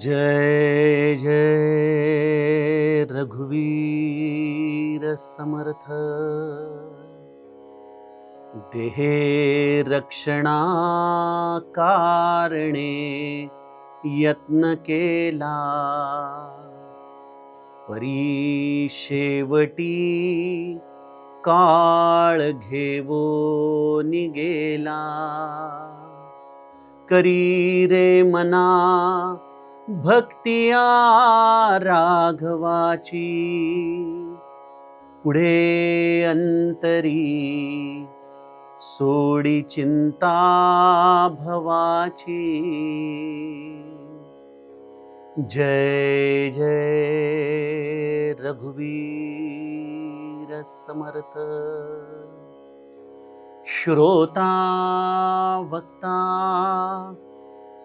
जय जय रघुवीर समर्थ। देहे रक्षणा कारणे यत्न केला। परी शेवटी काळ घेवो निगेला। करी रे मना भक्तिया राघवाची. पुढे अंतरी सोडी चिंता भवाची. जय जय रघुवीर समर्थ. श्रोता वक्ता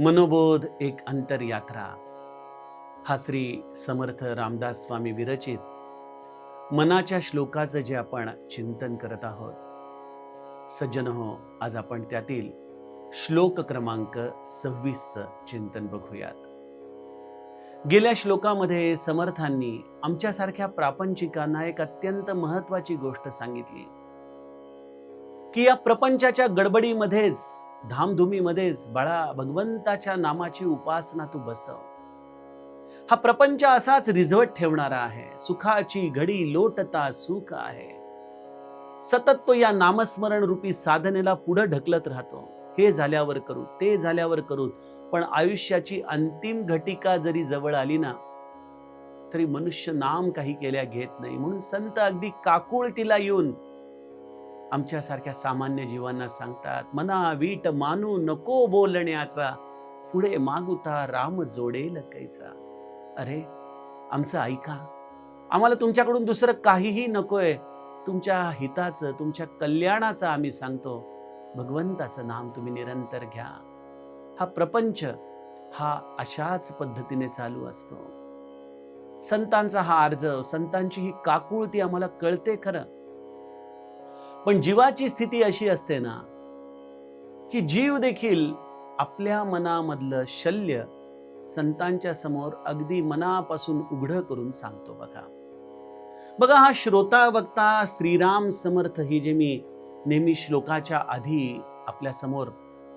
मनोबोध एक अंतरयात्रा. हा श्री समर्थ रामदास स्वामी विरचित मनाच्या श्लोकाचं जे आपण चिंतन करत आहोत. सज्जन हो आज आपण त्यातील श्लोक क्रमांक सव्वीसचं चिंतन बघूयात. गेल्या श्लोकामध्ये समर्थांनी आमच्यासारख्या प्रापंचिकांना एक अत्यंत महत्वाची गोष्ट सांगितली. की या प्रपंचाच्या गडबडीमध्येच धामधुमीमध्येच बाळा भगवंताच्या नामाची उपासना तू बसव. हा प्रपंच असाच रिझवत ठेवणारा आहे. सुखाची घडी लोटता सुख आहे. सतत तो या नामस्मरण रूपी साधनेला पुढे ढकलत राहतो. हे झाल्यावर करू ते झाल्यावर करू पण आयुष्याची अंतिम घटिका जरी जवळ आली ना तरी मनुष्य नाम काही केल्या घेत नाही. म्हणून संत अगदी काकुळ तिला येऊन आमच्यासारख्या सामान्य जीवांना सांगतात मना वीट मानू नको बोलण्याचा पुढे मागुता राम जोडेल कैचा. अरे आमचं ऐका आम्हाला तुमच्याकडून दुसरं काहीही नकोय. तुमच्या हिताचं तुमच्या कल्याणाचं आम्ही सांगतो. भगवंताचं नाम तुम्ही निरंतर घ्या. हा प्रपंच हा अशाच पद्धतीने चालू असतो. संतांचा हा अर्ज संतांची ही काकुळती आम्हाला कळते खरं. पण जीवाची स्थिती अशी असते ना की जीव देखील आपल्या मनामधलं शल्य संतांच्या समोर अगदी मनापासून उघडं करून सांगतो बघा. बघा हा श्रोता वक्ता श्रीराम समर्थ ही जे मी नेहमी श्लोकाच्या आधी आपल्यासमोर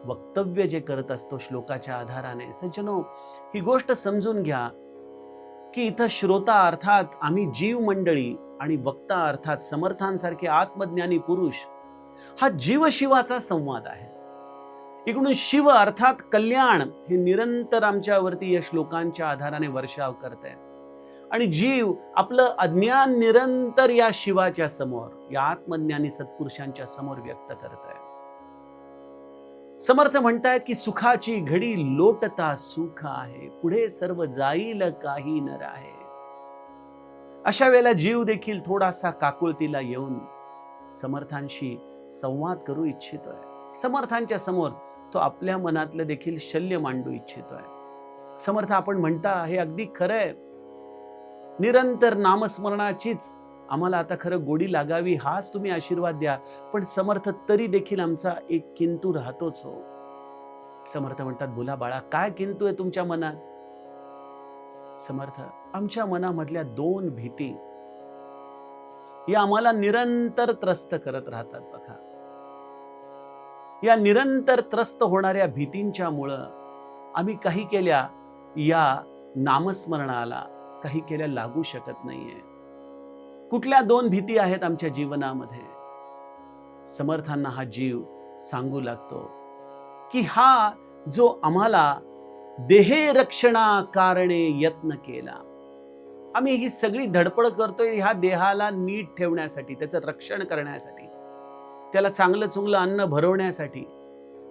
वक्तव्य जे करत असतो श्लोकाच्या आधाराने. सज्जनो ही गोष्ट समजून घ्या की इथं श्रोता अर्थात आम्ही जीव मंडळी आणि वक्ता अर्थात समर्थांसारखे आत्मज्ञानी पुरुष हा जीवशिवाचा संवाद आहे. इकडून शिव अर्थात कल्याण हे निरंतर आमच्यावरती या श्लोकांच्या आधाराने वर्षाव करत आहे आणि जीव आपलं अज्ञान निरंतर या शिवाच्या समोर या आत्मज्ञानी सत्पुरुषांच्या समोर व्यक्त करत आहे समर्थ म्हणतायत की सुखाची घडी लोटता सुख आहे. पुढे सर्व जाईल काही नर आहे अशा वेळेला जीव देखील थोडासा काकुळतीला येऊन समर्थांशी संवाद करू इच्छितोय. समर्थांच्या समोर तो आपल्या मनातलं देखील शल्य मांडू इच्छितोय. समर्थ आपण म्हणता हे अगदी खरंय निरंतर नामस्मरणाचीच आम्हाला आता खरं गोडी लागावी हाच तुम्ही आशीर्वाद द्या. पण समर्थ तरी देखील आमचा एक किंतू राहतोच हो. समर्थ म्हणतात बोला बाळा काय किंतू आहे तुमच्या मनात? समर्थ. आमच्या मनामधल्या दोन भीती. या आम्हाला निरंतर त्रस्त करत राहतात बघा. या निरंतर त्रस्त होणाऱ्या भीतींच्या मुळं आम्ही काही केल्या या नामस्मरणाला काही केल्या लागू शकत नाहीये. कुठल्या दोन भीती आहेत आमच्या जीवनामध्ये? समर्थांना हा जीव सांगू लागतो की हा जो आम्हाला देहे रक्षणा कारणे यत्न केला. आम्ही ही सगळी धडपड करतोय ह्या देहाला नीट ठेवण्यासाठी त्याचं रक्षण करण्यासाठी त्याला चांगलं चुंगलं अन्न भरवण्यासाठी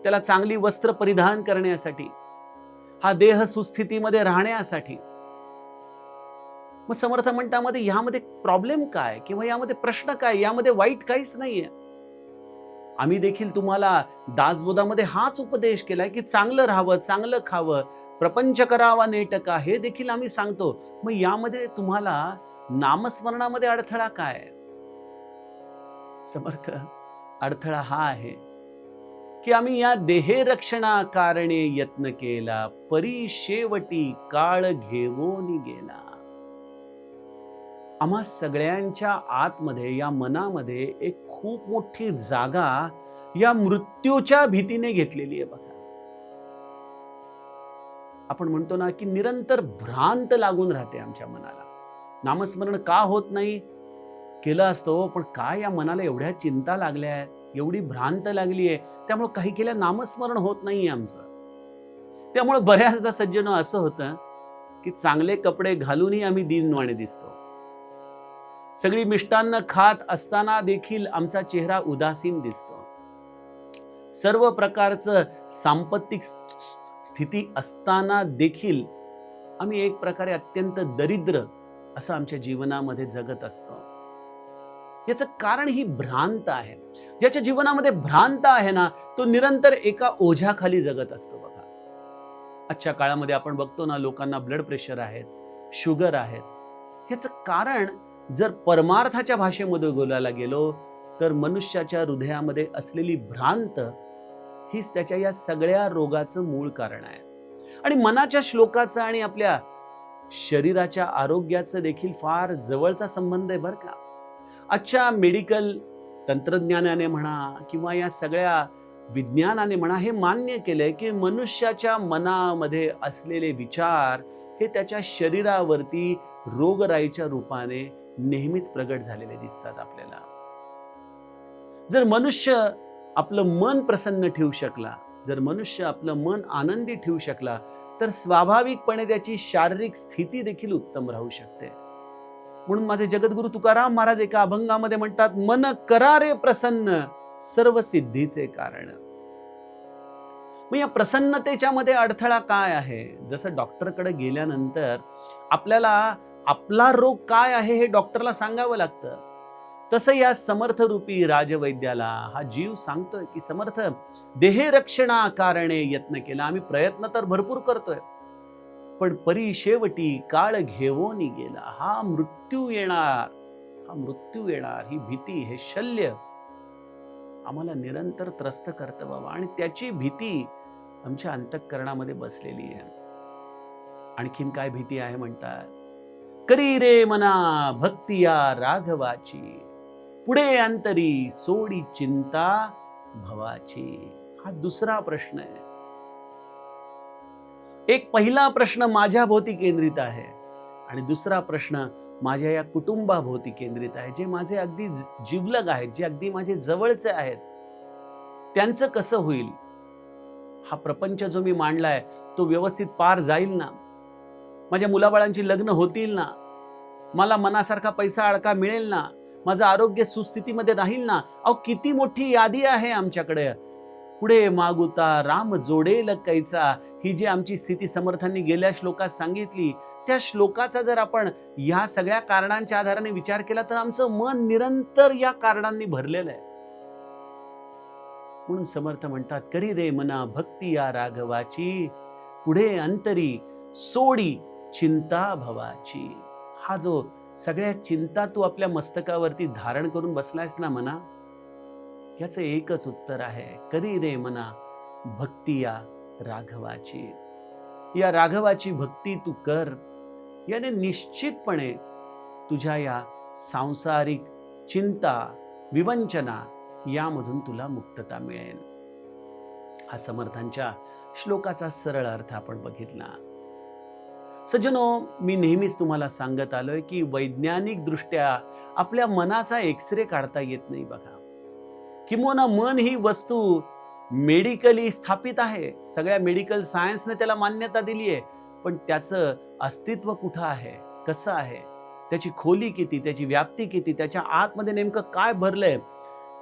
त्याला चांगली वस्त्र परिधान करण्यासाठी हा देह सुस्थितीमध्ये राहण्यासाठी. मग समर्थ म्हणतामध्ये ह्यामध्ये प्रॉब्लेम काय? किंवा यामध्ये प्रश्न काय? यामध्ये वाईट काहीच नाहीये. आम्ही देखील तुम्हाला दासबोधामध्ये हाच उपदेश केलाय की चांगलं राहावं चांगलं खावं. प्रपंच करावा नेटका हे देखील आम्ही सांगतो. मग यामध्ये तुम्हाला नामस्मरणामध्ये अडथळा काय? समर्थ अडथळा हा आहे की आम्ही या देहे रक्षणा कारणे यत्न केला परी शेवटी काळ घेवोनी गेला. आम्हा सगळ्यांच्या आतमध्ये या मनामध्ये एक खूप मोठी जागा या मृत्यूच्या भीतीने घेतलेली आहे बघा. आपण म्हणतो ना की निरंतर भ्रांत लागून राहते आमच्या मनाला. नामस्मरण का होत नाही? केलं असतो हो, पण काय या मनाला एवढ्या चिंता लागल्या आहेत? एवढी भ्रांत लागली आहे? त्यामुळे काही केल्या नामस्मरण होत नाहीये आमचं. त्यामुळे बऱ्याचदा सज्जन असं होतं की चांगले कपडे घालूनही आम्ही दिनवाणे दिसतो. सगळी मिष्टान्न खात असताना देखील आमचा चेहरा उदासीन दिसतो. सर्व प्रकारचं सांपत्तिक स्थिती असताना देखील आम्ही एक प्रकारे अत्यंत दरिद्र असं आमच्या जीवनामध्ये जगत असतो. याचं कारण ही भ्रांत आहे. ज्याच्या जीवनामध्ये भ्रांत आहे ना तो निरंतर एका ओझ्याखाली जगत असतो बघा. आजच्या काळामध्ये आपण बघतो ना लोकांना ब्लड प्रेशर आहेत शुगर आहेत. याचं कारण जर परमार्थाच्या भाषेमध्ये बोलायला गेलो तर मनुष्याच्या हृदयामध्ये असलेली भ्रांत हीच त्याच्या या सगळ्या रोगाचं मूळ कारण आहे. आणि मनाच्या श्लोकाचं आणि आपल्या शरीराच्या आरोग्याचं देखील फार जवळचा संबंध आहे बरं का. आजच्या मेडिकल तंत्रज्ञानाने म्हणा किंवा या सगळ्या विज्ञानाने म्हणा हे मान्य केलंय की मनुष्याच्या मनामध्ये असलेले विचार हे त्याच्या शरीरावरती रोगराईच्या रूपाने नेहमीच प्रगट झालेले दिसतात आपल्याला. जर मनुष्य आपलं मन प्रसन्न ठेवू शकला जर मनुष्य आपलं मन आनंदी ठेवू शकला तर स्वाभाविकपणे त्याची शारीरिक स्थिती देखील उत्तम राहू शकते. म्हणून माझे जगद्गुरु तुकाराम महाराज एका अभंगामध्ये म्हणतात मन करारे प्रसन्न सर्व सिद्धीचे कारण. मग या प्रसन्नतेच्या मध्ये अडथळा काय आहे? जसं डॉक्टरकडे गेल्यानंतर आपल्याला आपला रोग काय आहे हे डॉक्टरला सांगावं लागतं. तसं या समर्थरूपी राजवैद्याला हा जीव सांगतोय की समर्थ देहे रक्षणा कारणे यत्न केला. आम्ही प्रयत्न तर भरपूर करतोय. पण परी शेवटी काळ घेवोनी गेला. हा मृत्यू येणार. हा मृत्यू येणार. ही भीती हे शल्य आम्हाला निरंतर त्रस्त करतं बाबा. आणि त्याची भीती आमच्या अंतःकरणामध्ये बसलेली आहे. आणखीन काय भीती आहे म्हणतात? करी रे मना भक्तिया राघवाची. पुढे अंतरी सोडी चिंता भवाची. हा दुसरा प्रश्न आहे. एक पहिला प्रश्न माझ्या भोवती केंद्रित आहे आणि दुसरा प्रश्न माझ्या या कुटुंबाभोवती केंद्रित आहे जे माझे अगदी जिवलग आहेत जे अगदी माझे जवळचे आहेत. त्यांचं कसं होईल? हा प्रपंच जो मी मांडलाय तो व्यवस्थित पार जाईल ना? माझ्या मुलाबाळांची लग्न होतील ना? मला मनासारखा पैसा अडका मिळेल ना? माझं आरोग्य सुस्थितीमध्ये राहील ना? अहो किती मोठी यादी आहे आमच्याकडे. पुढे मागुता राम जोडेल कैचा. ही जी आमची स्थिती समर्थांनी गेल्या श्लोकात सांगितली त्या श्लोकाचा जर आपण या सगळ्या कारणांच्या आधाराने विचार केला तर आमचं मन निरंतर या कारणांनी भरलेलं आहे. म्हणून समर्थ म्हणतात करी रे मना भक्ती या राघवाची. पुढे अंतरी सोडी चिंता भवाची. हा जो सगळ्या चिंता तू आपल्या मस्तकावरती धारण करून बसलायस ना मना याचं एकच उत्तर आहे करी रे मना भक्ती या राघवाची. या राघवाची भक्ती तू कर. याने निश्चितपणे तुझ्या या सांसारिक चिंता विवंचना यामधून तुला मुक्तता मिळेल. हा समर्थांच्या श्लोकाचा सरळ अर्थ आपण बघितला. सज्जनो मी नेहमीच तुम्हाला सांगत आलोय की वैज्ञानिकदृष्ट्या आपल्या मनाचा एक्सरे काढता येत नाही बघा. किंवा मन ही वस्तू मेडिकली स्थापित आहे. सगळ्या मेडिकल सायन्सने त्याला मान्यता दिली आहे. पण त्याचं अस्तित्व कुठं आहे? कसं आहे? त्याची खोली किती? त्याची व्याप्ती किती? त्याच्या आतमध्ये नेमकं काय भरलंय?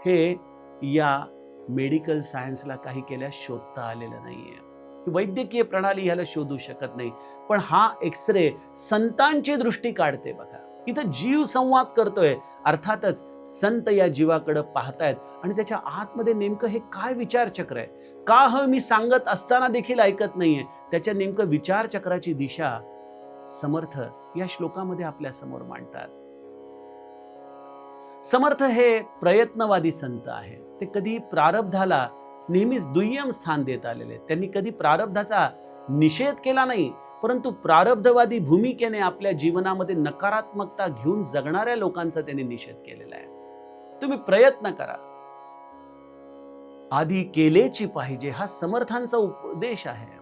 हे या मेडिकल सायन्सला काही केल्यास शोधता आलेलं नाहीये. आहे वैद्यकीय प्रणाली ह्याला शोधू शकत नाही. पण हा एक्सरे संतांची दृष्टी काढते बघा. इथं जीव संवाद करतोय. अर्थातच संत या जीवाकडे पाहतायत आणि त्याच्या आतमध्ये नेमकं हे काय विचारचक्र आहे? का ह मी सांगत असताना देखील ऐकत नाहीये? त्याच्या नेमकं विचारचक्राची दिशा समर्थ या श्लोकामध्ये आपल्यासमोर मांडतात. समर्थ हे प्रयत्नवादी संत आहे ते कधी प्रारब्धाला नेहमीच दुय्यम स्थान देत आलेले आहेत. त्यांनी कधी प्रारब्धाचा निषेध केला नाही परंतु प्रारब्धवादी भूमिकेने आपल्या जीवनामध्ये नकारात्मकता घेऊन जगणाऱ्या लोकांचा त्यांनी निषेध केलेला आहे. तुम्ही प्रयत्न करा. आधी केलेची पाहिजे हा समर्थांचा उपदेश आहे.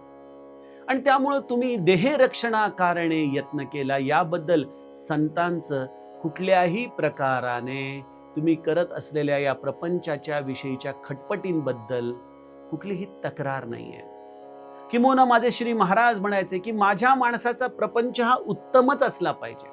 आणि त्यामुळं तुम्ही देहरक्षणाकारणे यत्न केला. याबद्दल संतांचं कुठल्याही प्रकाराने तुम्ही करत असलेल्या या प्रपंचाच्या विषयीच्या खटपटींबद्दल कुठलीही तक्रार नाही आहे किंवा माझे श्री महाराज म्हणायचे की माझ्या माणसाचा प्रपंच हा उत्तमच असला पाहिजे.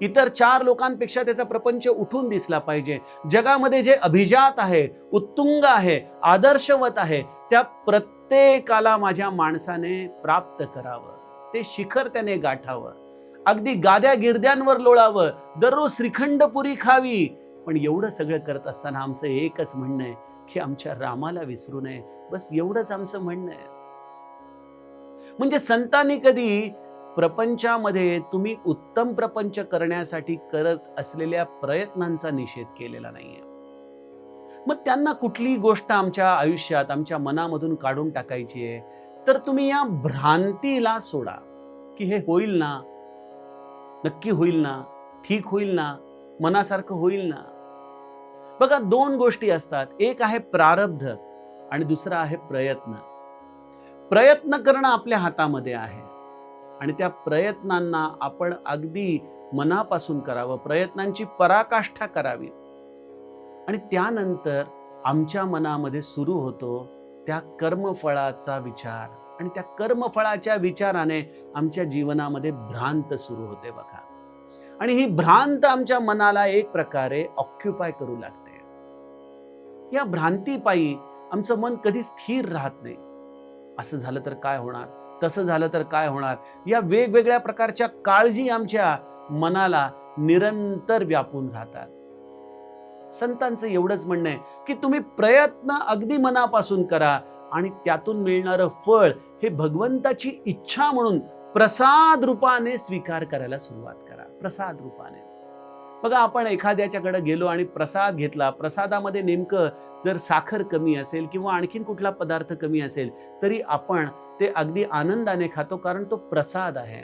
इतर चार लोकांपेक्षा त्याचा प्रपंच उठून दिसला पाहिजे. जगामध्ये जे अभिजात आहे उत्तुंग आहे आदर्शवत आहे त्या प्रत्येकाला माझ्या माणसाने प्राप्त करावं. ते शिखर त्याने गाठावं. अगदी गाद्या गिरद्यांवर लोळावं दररोज श्रीखंडपुरी खावी. पण एवढं सगळं करत असताना आमचं एकच म्हणणं आहे की आमच्या रामाला विसरू नये. बस एवढंच आमचं म्हणणं आहे. म्हणजे संतांनी कधी प्रपंचामध्ये तुम्ही उत्तम प्रपंच करण्यासाठी करत असलेल्या प्रयत्नांचा निषेध केलेला नाहीये. मग त्यांना कुठलीही गोष्ट आमच्या आयुष्यात आमच्या मनामधून काढून टाकायची आहे? तर तुम्ही या भ्रांतीला सोडा की हे होईल ना? नक्की होईल ना? ठीक होईल ना? मनासारखं होईल ना? बघा दोन गोष्टी असतात. एक आहे प्रारब्ध आणि दुसरा आहे प्रयत्न. प्रयत्न करणं आपल्या हातामध्ये आहे. आणि त्या प्रयत्नांना आपण अगदी मनापासून करावं. प्रयत्नांची पराकाष्ठा करावी. आणि त्यानंतर आमच्या मनामध्ये सुरू होतो त्या कर्मफळाचा विचार. आणि त्या कर्मफळाच्या विचाराने आमच्या जीवनामध्ये भ्रांत सुरू होते बघा. आणि ही भ्रांत आमच्या मनाला एक प्रकारे ऑक्युपाय करू लागते. या भ्रांतीपायी आमचं मन कधी स्थिर राहत नाही. असं झालं तर काय होणार? तसं झालं तर काय होणार? या वेगवेगळ्या प्रकारच्या काळजी आमच्या मनाला निरंतर व्यापून राहतात. संतांचं एवढंच म्हणणं आहे की तुम्ही प्रयत्न अगदी मनापासून करा आणि त्यातून मिळणारं फळ हे भगवंताची इच्छा म्हणून प्रसाद रूपाने स्वीकार करायला सुरुवात करा. प्रसाद रूपाने. बघा आपण एखाद्याच्याकडे गेलो आणि प्रसाद घेतला. प्रसादामध्ये नेमकं जर साखर कमी असेल किंवा आणखीन कुठला पदार्थ कमी असेल तरी आपण ते अगदी आनंदाने खातो कारण तो प्रसाद आहे.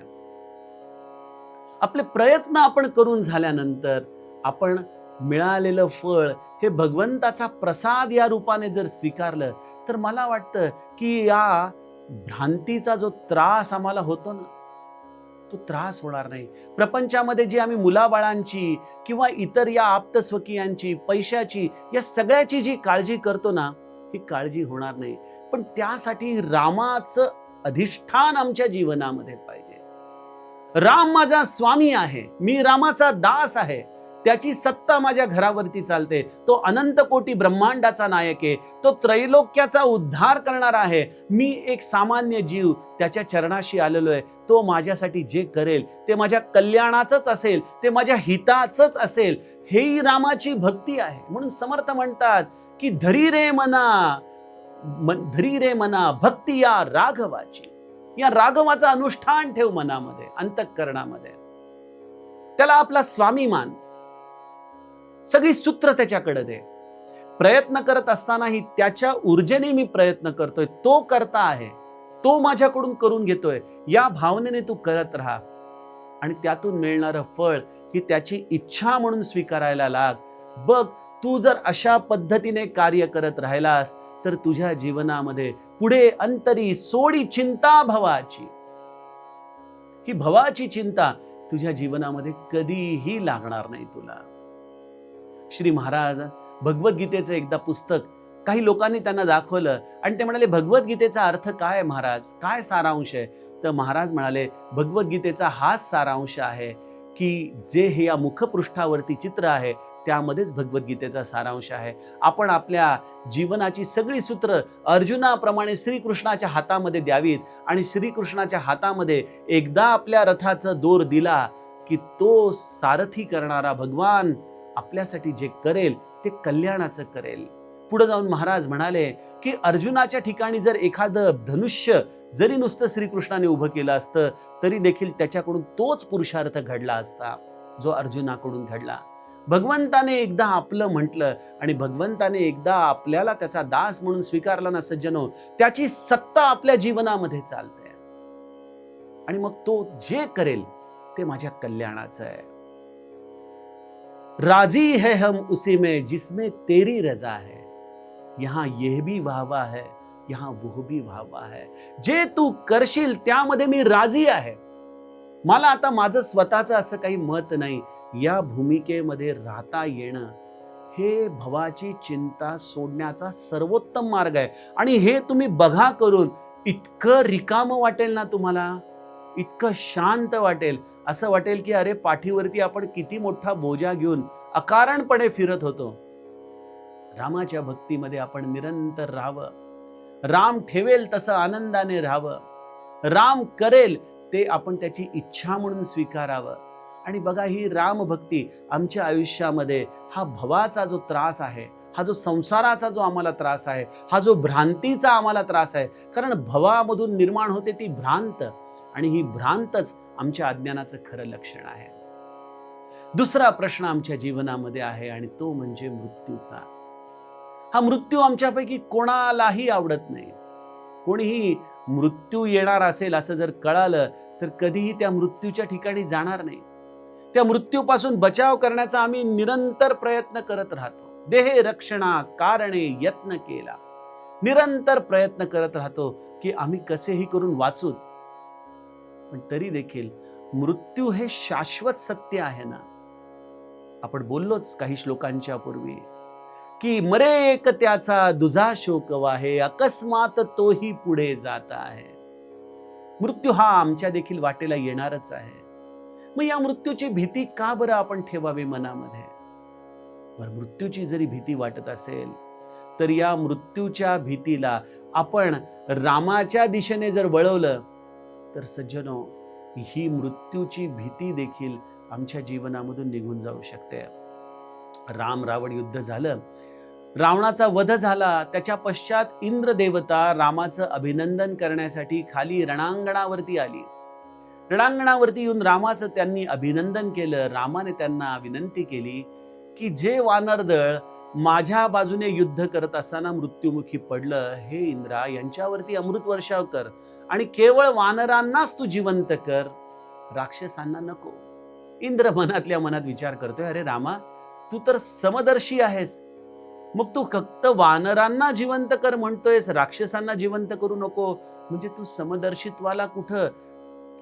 आपले प्रयत्न आपण करून झाल्यानंतर आपण मिळालेलं फळ हे भगवंताचा प्रसाद या रूपाने जर स्वीकारलं तर मला वाटतं की या भ्रांतीचा जो त्रास आम्हाला होतो ना तो त्रास होणार नाही. प्रपंचामध्ये जी आम्ही मुलाबाळांची किंवा इतर या आप्तस्वकीयांची पैशाची या सगळ्याची जी काळजी करतो ना ही काळजी होणार नाही. पण त्यासाठी रामाचं अधिष्ठान आमच्या जीवनामध्ये पाहिजे. राम माझा स्वामी आहे. मी रामाचा दास आहे. त्याची सत्ता माझ्या घरावरती चालते. तो अनंत कोटी ब्रह्मांडाचा नायक आहे. तो त्रैलोक्याचा उद्धार करणारा आहे. मी एक सामान्य जीव त्याच्या चरणाशी आलेलो आहे. तो माझ्यासाठी जे करेल ते माझ्या कल्याणाचंच असेल ते माझ्या हिताचंच असेल हेही रामाची भक्ती आहे. म्हणून समर्थ म्हणतात की धरी रे मना मन- धरी रे मना भक्ती या राघवाची. या राघवाचं अनुष्ठान ठेव मनामध्ये अंतःकरणामध्ये. त्याला आपला स्वामी मान सगळी सूत्र त्याच्याकडे दे. प्रयत्न करत असतानाही त्याच्या ऊर्जेने मी प्रयत्न करतोय. तो करता आहे. तो माझ्याकडून करून घेतोय. या भावनेने तू करत राहा. आणि त्यातून मिळणारं फळ ही त्याची इच्छा म्हणून स्वीकारायला लाग. बघ तू जर अशा पद्धतीने कार्य करत राहिलास तर तुझ्या जीवनामध्ये पुढे अंतरी सोडी चिंता भवाची. ही भवाची चिंता तुझ्या जीवनामध्ये कधीही लागणार नाही तुला. श्री महाराज भगवद्गीतेचं एकदा पुस्तक काही लोकांनी त्यांना दाखवलं आणि ते म्हणाले भगवद्गीतेचा अर्थ काय महाराज? काय सारांश आहे? तर महाराज म्हणाले भगवद्गीतेचा हाच सारांश आहे की जे हे या मुखपृष्ठावरती चित्र आहे त्यामध्येच भगवद्गीतेचा सारांश आहे. आपण आपल्या जीवनाची सगळी सूत्र अर्जुनाप्रमाणे श्रीकृष्णाच्या हातामध्ये द्यावीत आणि श्रीकृष्णाच्या हातामध्ये एकदा आपल्या रथाचा दोर दिला की तो सारथी करणारा भगवान आपल्यासाठी जे करेल ते कल्याणाचं करेल. पुढे जाऊन महाराज म्हणाले की अर्जुनाच्या ठिकाणी जर एखादं धनुष्य जरी नुसतं श्रीकृष्णाने उभं केलं असतं तरी देखील त्याच्याकडून तोच पुरुषार्थ घडला असता जो अर्जुनाकडून घडला. भगवंताने एकदा आपलं म्हटलं आणि भगवंताने एकदा आपल्याला त्याचा दास म्हणून स्वीकारला ना सज्जनो त्याची सत्ता आपल्या जीवनामध्ये चालते. आणि मग तो जे करेल ते माझ्या कल्याणाचं आहे. राजी है हम उसी में जिसमें तेरी रजा है। यहां यह भी वाहवा है यहां वो भी वाहवा है। जे तू करशील त्यामध्ये मी राजी आहे। मला आता माझं स्वतःचं असं काही मत नाही या भूमिकेमध्ये राहता येणं हे भवाची चिंता सोडण्याचा सर्वोत्तम मार्ग आहे. आणि हे तुम्ही बघा करून इतकं रिकामं वाटेल ना तुम्हाला? इतकं शांत वाटेल. असं वाटेल की अरे पाठीवरती आपण किती मोठा बोजा घेऊन अकारणपणे फिरत होतो. रामाच्या भक्तीमध्ये आपण निरंतर राहावं. राम ठेवेल तसं आनंदाने राहावं. राम करेल ते आपण त्याची इच्छा म्हणून स्वीकारावं. आणि बघा ही रामभक्ती आमच्या आयुष्यामध्ये हा भवाचा जो त्रास आहे हा जो संसाराचा जो आम्हाला त्रास आहे हा जो भ्रांतीचा आम्हाला त्रास आहे कारण भवामधून निर्माण होते ती भ्रांत. आणि ही भ्रांतच आमच्या अज्ञानाचं खरं लक्षण आहे. दुसरा प्रश्न आमच्या जीवनामध्ये आहे आणि तो म्हणजे मृत्यूचा. हा मृत्यू आमच्यापैकी कोणालाही आवडत नाही. कोणीही मृत्यू येणार असेल असं जर कळालं तर कधीही त्या मृत्यूच्या ठिकाणी जाणार नाही. त्या मृत्यूपासून बचाव करण्याचा आम्ही निरंतर प्रयत्न करत राहतो. देहे रक्षणा कारणे यत्न केला. निरंतर प्रयत्न करत राहतो की आम्ही कसेही करून वाचूत पण तरी देखील मृत्यू हे शाश्वत सत्य आहे ना? आपण बोललोच काही श्लोकांच्या पूर्वी की मरे एक त्याचा दुजा शोक वाहे अकस्मात तोही पुढे जात आहे. मृत्यू हा आमच्या देखील वाटेला येणारच आहे. मग या मृत्यूची भीती का बरं आपण ठेवावी मनामध्ये? बर मृत्यूची जरी भीती वाटत असेल तर या मृत्यूच्या भीतीला आपण रामाच्या दिशेने जर वळवलं तर सज्जनो ही मृत्यूची भीती देखील आमच्या जीवनामधून निघून जाऊ शकते. राम रावण युद्ध झालं. रावणाचा वध झाला. त्याच्या पश्चात इंद्र देवता रामाचं अभिनंदन करण्यासाठी खाली रणांगणावरती आली. रणांगणावरती येऊन रामाचं त्यांनी अभिनंदन केलं. रामाने त्यांना विनंती केली की जे वानरदळ माझ्या बाजूने युद्ध करत असताना मृत्युमुखी पडलं. हे इंद्रा यांच्यावरती अमृत वर्षाव कर आणि केवळ वानरांनाच तू जिवंत कर. राक्षसांना नको. इंद्र मनातल्या मनात विचार करतोय अरे रामा तू तर समदर्शी आहेस. मग तू फक्त वानरांना जिवंत कर म्हणतोयस राक्षसांना जिवंत करू नको. म्हणजे तू समदर्शित्वाला कुठं?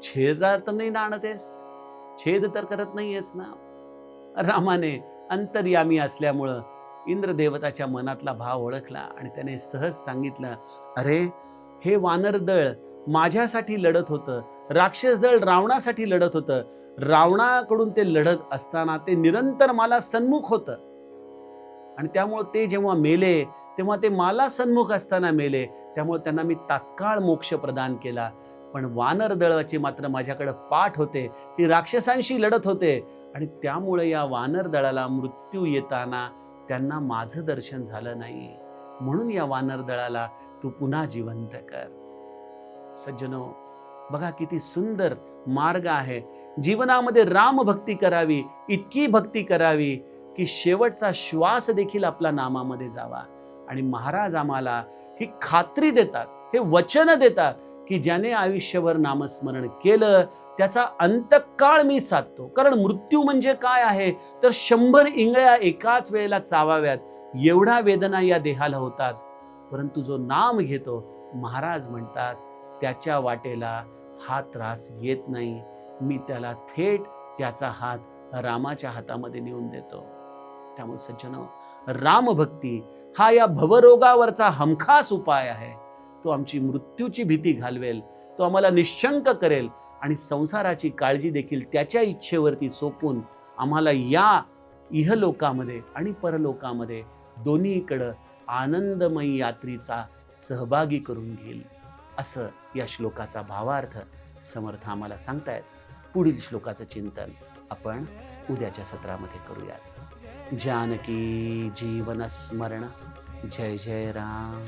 छेदार्थ नाही ना आणतेस छेद तर करत नाहीयेस ना. रामाने अंतर्यामी असल्यामुळं इंद्रदेवताच्या मनातला भाव ओळखला आणि त्याने सहज सांगितलं अरे हे वानरदळ माझ्यासाठी लढत होतं. राक्षस दळ रावणासाठी लढत होतं. रावणाकडून ते लढत असताना ते निरंतर मला सन्मुख होतं. आणि त्यामुळं ते जेव्हा मेले तेव्हा ते मला सन्मुख असताना मेले. त्यामुळे त्यांना मी तात्काळ मोक्ष प्रदान केला. पण वानरदळाचे मात्र माझ्याकडं पाठ होते. ती राक्षसांशी लढत होते. आणि त्यामुळे या वानर दळाला मृत्यू येताना त्यांना माझं दर्शन झालं नाही म्हणून या वानर दळाला तू पुन्हा जिवंत कर. सज्जनो बघा किती सुंदर मार्ग आहे. जीवनामध्ये राम भक्ती करावी इतकी भक्ती करावी की शेवटचा श्वास देखील आपला नामामध्ये जावा. आणि महाराज आम्हाला ही खात्री देतात हे वचन देतात की ज्याने आयुष्यभर नामस्मरण केलं त्याचा अंतकाळ मी साधतो. कारण मृत्यू म्हणजे काय आहे? तर शंभर इंगळ्या एकाच वेळेला चावाव्यात. एवढा वेदना या देहाला होतात. परंतु जो नाम घेतो महाराज म्हणतात त्याच्या वाटेला हा त्रास येत नाही. मी त्याला थेट त्याचा हात रामाच्या हातामध्ये नेऊन देतो. त्यामुळे सज्जन रामभक्ती हा या भवरोगावरचा हमखास उपाय आहे. तो आमची मृत्यूची भीती घालवेल. तो आम्हाला निशंक करेल. आणि संसाराची काळजी देखील त्याच्या इच्छेवरती सोपून आम्हाला या इहलोकामध्ये आणि परलोकामध्ये दोन्हीकडं आनंदमयी यात्रेचा सहभागी करून घेईल. असं या श्लोकाचा भावार्थ समर्थ आम्हाला सांगतायत. पुढील श्लोकाचं चिंतन आपण उद्याच्या सत्रामध्ये करूयात. जानकी जीवन स्मरण जय जय राम.